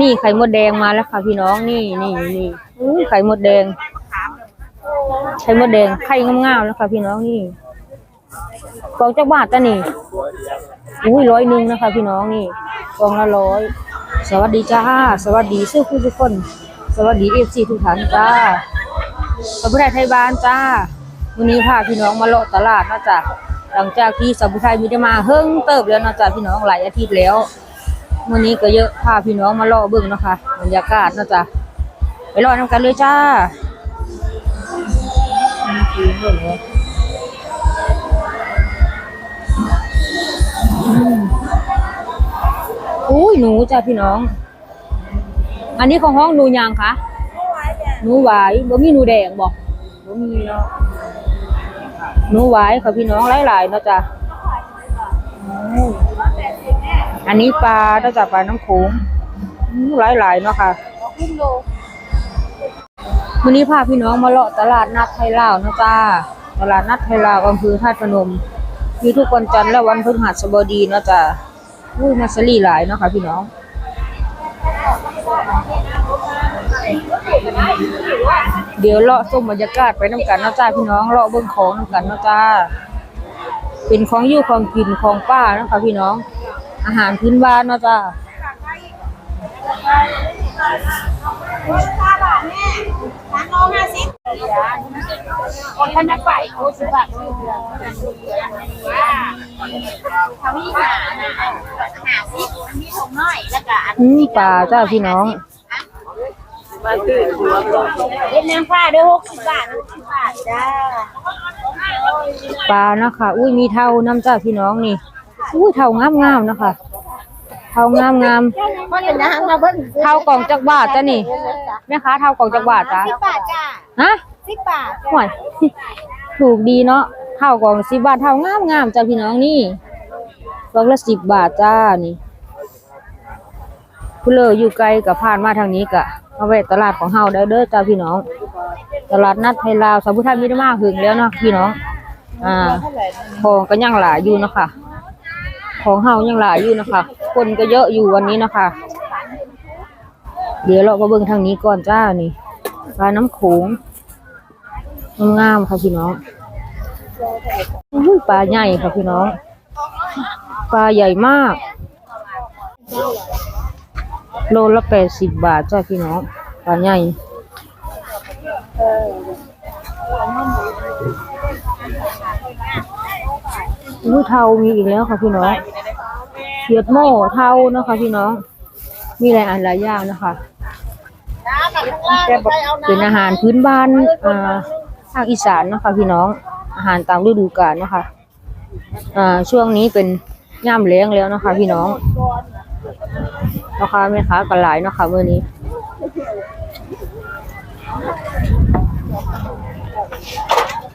นี่ไข่มดแดงมาแล้วค่ะพี่น้องนี่นี่นี่ไข่มดแดง ไข่มดแดงไข่งามๆแล้วค่ะพี่น้องนี่กองจักบาทจ้ะนี่อุ้ยร้อยหนึ่งนะคะ พี่น้องนี่กองละร้อยสวัสดีจ้า สวัสดีซื้อผู้ทุกคน สวัสดีเอฟซีทุกท่านจ้าสัมพุทธไทยบ้านจ้าวันนี้พาพี่น้องมาเลาะตลาดนะจ๊ะหลังจากที่สัมพุทธไทยมีได้มาเฮิ่งเติบแล้วนะจ๊ะพี่น้องหลายอาทิตย์แล้ว วันนี้ก็เยอะพาพี่น้องมาลาะเบิ่งเนาะคะบรรยากาศนะจ๊ะไปลาะน้ำกันเลยจ้าอุ้ยหนูจ้ะพี่น้อง อันนี้ของห้องหนูยางคะหนูไหวายบ่มีหนูแดงบอกบ่มีเนาะหนูไหวค่ะพี่น้องหลายๆเนาะจ้ะ อันนี้ปลาเนาจ้ะปลาน้ำโขงอืมหลายๆเนาะค่ะวันนี้พาพี่น้องมาเลาะตลาดนัดไทยลาวนาะจ้าตลาดนัดไทยลาวอำเภอธาพนม มีทุกวันจันทร์และวันพฤหัสบดีนาะจ้ะอุ้ยมาสลีหลายเนาะค่ะพี่น้องเดี๋ยวเลาะส้มบรรยากาศไปน้ำกันนาะจ้าพี่น้องเลาะเบิ้องของน้ำกันนาะจ้าเป็นของอยู่ของกินของป้าเนาะค่ะพี่น้อง อาหารพื้นบ้านเนาะจ้าห้าบาทแม่ร้านน้องห้าสิบคนท่านนักไปโอ้สิบบาททำนี่หานะหาสิบอันนี้ถุงน้อยแล้วก็อันอืมปลาจ้าพี่น้องเล่นน้ำผ้าด้วยหกสิบบาทหกสิบบาทจ้าปลาเนาะค่ะอุ้ยมีเท่าน้ำจ้าพี่น้องนี่ อุ้ยเท่างามงามๆเนาะค่ะเท่างามงามมันเป็นน้ำมาเบิ้ลๆเท่ากล่องจักบาทจ้ะนี่แม่ค้าเท่ากล่องจักบาทจ้าสิบบาทจ้าฮะสิบบาทห่วยถูกดีเนาะเท่ากล่องสิบบาทเท่างามงามๆจ้าพี่น้องนี่กล่องละสิบบาทจ้านี่ผู้เลออยู่ไกลกับผ่านมาทางนี้กะมาแวะตลาดของเฮาได้เด้อจ้าพี่น้อง ตลาดนัดไทยลาวสมพุทธามีได้มากถึงแล้วเนาะพี่น้อง อ่าของก็ยังหลายอยู่เนาะคะ ของเฮายังหลายอยู่นะคะ คนก็เยอะอยู่วันนี้นะคะ เดี๋ยวเรามาเบิ่งทางนี้ก่อนจ้านี่ปลาน้ำโขงงามค่ะพี่น้องปลาใหญ่ค่ะพี่น้อง ปลาใหญ่มาก โลละแปดสิบบาทจ้าพี่น้อง ปลาใหญ่ อู้เทามีอีกแล้วค่ะพี่น้องเขียดโม่เทานะคะพี่น้อง มีหลายอันหลายอย่างนะคะเป็นอาหารพื้นบ้านอ่าภาคอีสานนะคะพี่น้อง อาหารตามฤดูกาลนะคะอ่าช่วงนี้เป็นย่ามแล้งแล้วนะคะ พี่น้องนะคะแม่ค้ากระหลายนะคะเมื่อนี้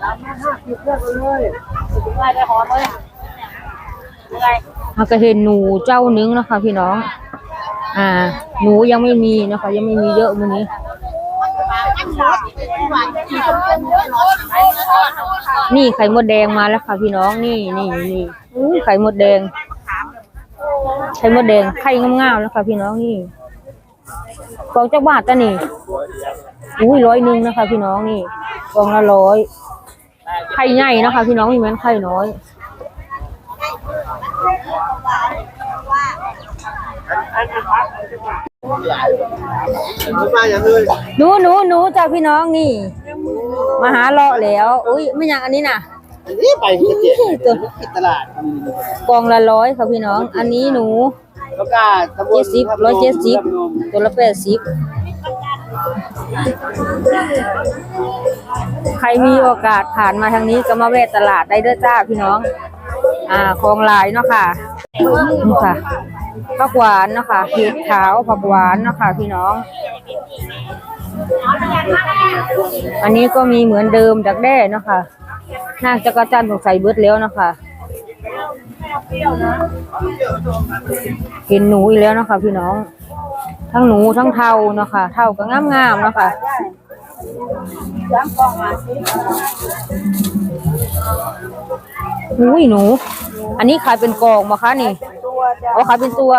สามห้าพี่เลยเลย ราก็เห็นหนูเจ้านึงนะคะพี่น้อง อ่า หนูยังไม่มีนะคะ ยังไม่มีเยอะมื้อนี้ นี่ไข่มดแดงมาแล้วค่ะพี่น้องนี่นี่นี่อู้ไข่มดแดง ไข่มดแดงไข่งามๆแล้วค่ะพี่น้องนี่กองจักบาทจ้ะนี่อุ้ยร้อยหนึ่งนะคะ พี่น้องนี่กองละร้อย ไข่ใหญ่นะคะ พี่น้องมีแม้นไข่น้อยมาอย่างเลยหนูหนูหนูจ้าพี่น้องนี่ มาหาเลาะแล้ว อุ้ยไม่อยากอันนี้น่ะอันนี้ไปเจ็ดตัวปิดตลาดกองละร้อยค่ะพี่น้อง อันนี้หนูแล้วก็ตำบเจ็ลดสิบร้อยเจ็ดสิบตัวละแปดสิบ ใครมีโอกาสผ่านมาทางนี้ก็มาแวะตลาดได้เด้อจ้าพี่น้อง อ่าของลายเนาะค่ะนี่ค่ะผักหวานเนาะค่ะเห็ดขาวผักหวานเนาะค่ะพี่น้อง อันนี้ก็มีเหมือนเดิมดักแด้เนาะค่ะนางจักรจันทร์สงสัยเบิดแล้วเนาะค่ะเห็นหนูอีกแล้วเนาะค่ะพี่น้อง ทั้งหนูทั้งเทาเนาะค่ะเทาก็งามๆเนาะค่ะอุ้ยหนู อันนี้ขายเป็นกองมาคะนี่เอาขายเป็นตัว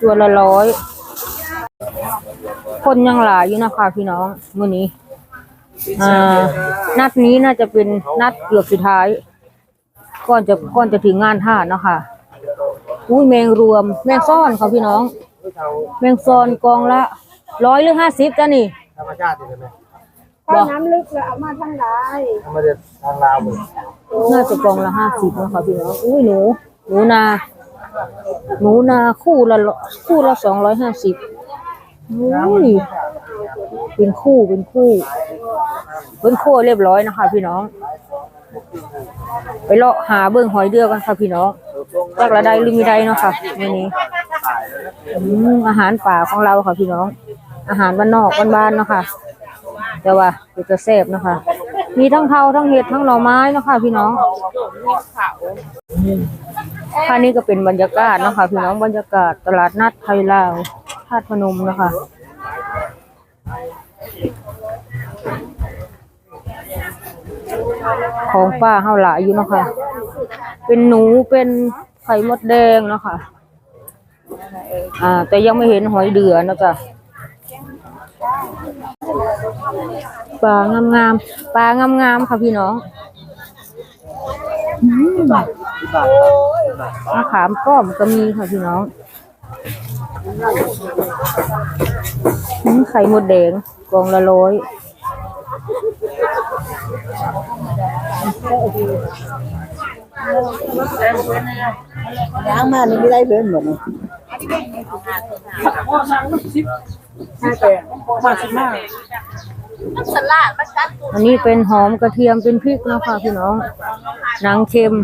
ตัวละร้อย คนยังหลายอยู่นะคะพี่น้องมื้อนี้ อ่า นัดนี้น่าจะเป็นนัดเกือบสุดท้าย ก่อนจะก่อนจะถึงงานท่าเนาะค่ะอุ้ยแมงรวมแมงซ่อนค่ะพี่น้อง แมงซ่อนกองละร้อยหรือห้าสิบจ้ะนี่ ธรรมชาติใช่ไหมถ้าน้ำลึกแล้วเอามาทั้งหลายธรรมชาติทางลาวหมดน่าจะกองละห้าสิบนะคะพี่น้องอุ้ยหนู หนูนา หนูนาคู่ละร้อยคู่ละสองร้อยห้าสิบอุ้ยเป็นคู่เป็นคู่เป็นคู่เรียบร้อยนะคะ พี่น้อง ไปเลาะหาเบิ่งหอยเดือกันค่ะพี่น้องจักระไดหรือมีไดเนาะค่ะมื้อนี้ อืมอาหารป่าของเราค่ะพี่น้อง อาหารบ้านนอกบ้านๆเนาะค่ะ แต่ว่าเป็นจะแซ่บเนาะค่ะ มีทั้งเทาทั้งเห็ดทั้งหน่อไม้เนาะค่ะพี่น้องค่ะนี่ก็เป็นบรรยากาศเนาะค่ะพี่น้องบรรยากาศตลาดนัดไทยลาวธาตุพนมเนาะค่ะของป้าเฮาหลายอยู่เนาะค่ะ เป็นหนูเป็นไข่มดแดงเนาะค่ะ อ่า แต่ยังไม่เห็นหอยเดือนะจ้ะปลางามๆปลางามๆค่ะพี่น้องมะขามป้อมก็มีค่ะพี่น้องไข่มดแดงกองละร้อยล้างมานี่ไม่ได้เลยหมด เลยสลัดมันกัดอันนี้เป็นหอมกระเทียมเป็นพริกนะคะพี่น้องหนังเค็ม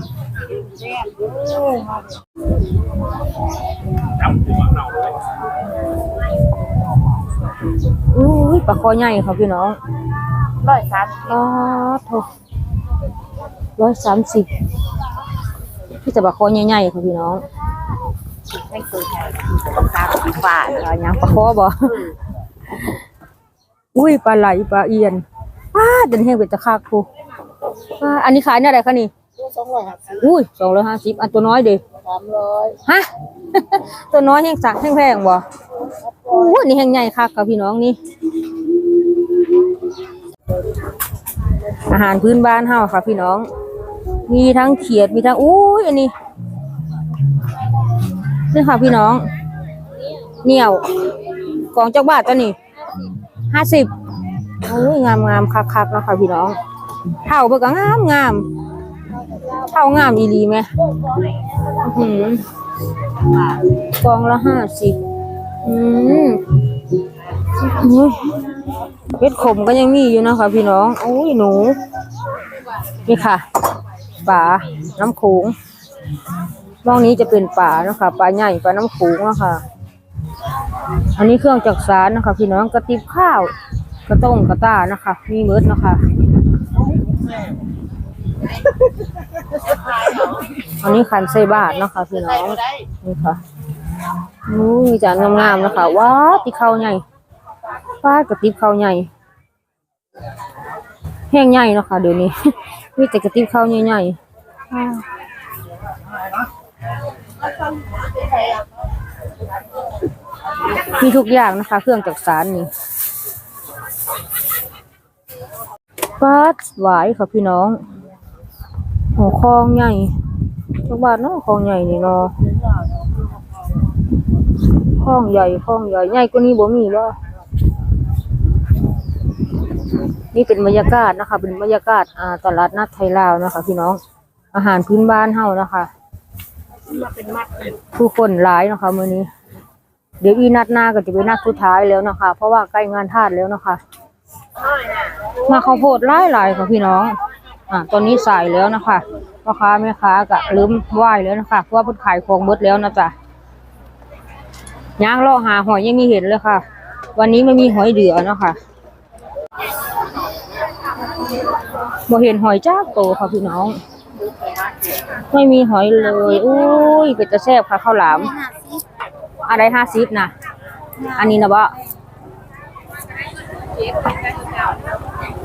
อุ้ยปลาคอใหญ่ค่ะพี่น้องร้อยสามอ๋อโถร้อยสามสิบพี่จะปลาคอใหญ่ๆค่ะพี่น้อง ไม่เคยใช้สามสิบบาทปลาหยังปลาคอบ่อุ้ยปลาไหลปลาเอียนป้าเดินเฮงเป็นตะคากกูอันนี้ขายเนี่ยอะไรคะนี่สองร้อยห้าสิบอุ้ยสองร้อยห้าสิบอันตัวน้อยเด้สามร้อยฮะตัวน้อยแห้งสักแห้งแพงบ่อู้นี่แห้งใหญ่คักค่ะพี่น้องนี่ อาหารพื้นบ้านเฮาค่ะพี่น้อง มีทั้งเขียดมีทั้งอุ้ยอันนี้ นี่ค่ะพี่น้อง เหนียวกองเจักบาทตัวนี้ห้าสิบอุ้ยงามงามคักคักนะค่ะพี่น้องเท่าเบิกก็งามงามเท่างามอีหลีไหมหือกองละห้าสิบอืมอุ้ยเพชรขมก็ยังมีอยู่นะคะพี่น้องโอ้ยหนู นี่ค่ะป่าน้ำโขง มองนี้จะเป็นป่านะคะป่าใหญ่ป่าน้ำโขงนะคะ อันนี้เครื่องจักสารนะคะ พี่น้องกระติบข้าว กระต้งกระต้านะคะ มีเมิดนะคะ อันนี้คันใส่บาทนะคะ พี่น้องนี่ค่ะอู้มีจานงามๆนะคะว้าติข้าวใหญ่ป้ากระติบข้าวใหญ่แห้งใหญ่นะคะเดี๋ยวนี้มีแต่กระติบข้าวใหญ่ๆ มีทุกอย่างนะคะ เครื่องจักสารนี่ปาดหวายค่ะพี่น้องโอ้คลองใหญ่จักบาทเนาะคลองใหญ่นี่เนาะคลองใหญ่คลองใหญ่ใหญ่กว่านี้บ่มีบ่นี่เป็นบรรยากาศนะคะ เป็นบรรยากาศอ่าตลาดนัดไทยลาวนะคะ พี่น้อง อาหารพื้นบ้านเฮานะคะ มาเป็นมัดผู้คนหลายนะคะมื้อนี้ เดี๋ยวอีนัดหน้าก็จะเป็นนัดสุดท้ายแล้วนะคะ เพราะว่าใกล้งานทาสแล้วนะคะ มาข้าวโพดหลายหลายค่ะพี่น้อง อ่าตอนนี้สายแล้วนะคะพ่อค้าแม่ค้าก็ลืมไหว้แล้วนะคะ เพราะว่าเพิ่นขายของเบิดแล้วนะจ๊ะย่างล่อหาหอยยังมีเห็นเลยค่ะ วันนี้ไม่มีหอยเดือเนาะค่ะบ่เห็นหอยจ้าโตค่ะพี่น้อง ไม่มีหอยเลย อุ้ยก็จะแซ่บค่ะข้าวหลาม อะไรห้าสิบนะ อันนี้นะบ่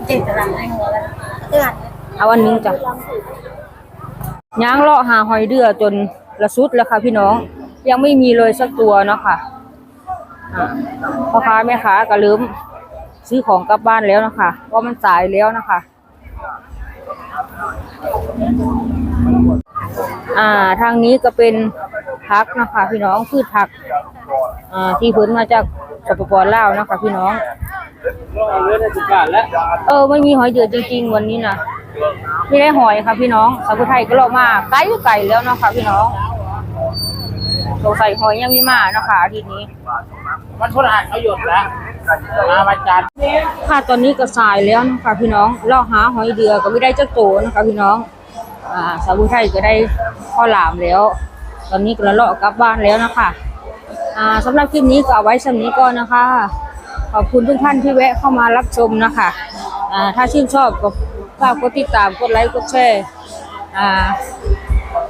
เจ็ดตารางให้หัวแล้วเตือนเอาอันนึงจ้ะย่างเลาะหาหอยเดือจนละสุดแล้วค่ะพี่น้อง ยังไม่มีเลยสักตัวเนาะค่ะพ่อค้าแม่ค้าก็ลืมซื้อของกลับบ้านแล้วนะคะเพราะมันสายแล้วนะคะ อ่าทางนี้ก็เป็นพักนะคะพี่น้องพืชผักอ่าที่พื้นมาจากสปปลาวนะคะพี่น้องเลือดสิบบาทแล้วเออไม่มีหอยเดือดจริง ๆ วันนี้นะไม่ได้หอยค่ะพี่น้องสาวผู้ไทยก็เลาะมาไกลไก่แล้วเนาะค่ะพี่น้องสงสัยหอยยังไม่มาเนาะค่ะอาทิตย์นี้มันพลหัสเขาหยุดแล้วมาวันจันทร์ค่ะตอนนี้ก็สายแล้วเนาะค่ะพี่น้องเลาะหาหอยเดือก็ไม่ได้เจ้าโตนะคะพี่น้อง อ่าสาวผู้ไทยก็ได้ข้าวหลามแล้ว ตอนนี้ก็เลาะกลับบ้านแล้วนะคะอ่าสำหรับคลิปนี้ก็เอาไว้สำนี้ก่อนนะคะ ขอบคุณทุกท่านที่แวะเข้ามารับชมนะคะอ่าถ้าชื่นชอบก็ฝากกดติดตามกดไลค์กดแชร์อ่า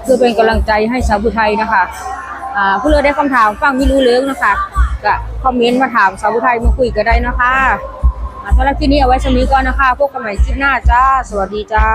เพื่อเป็นกำลังใจให้สาวผู้ไทยนะคะอ่าเพื่อได้คำถามฟังไม่รู้เรื่องนะคะก็คอมเมนต์มาถามสาวผู้ไทยมาคุยกันได้นะคะสำหรับคลิปนี้เอาไว้สำนี้ก่อนนะคะ พบกันใหม่คลิปหน้าจ้า สวัสดีจ้า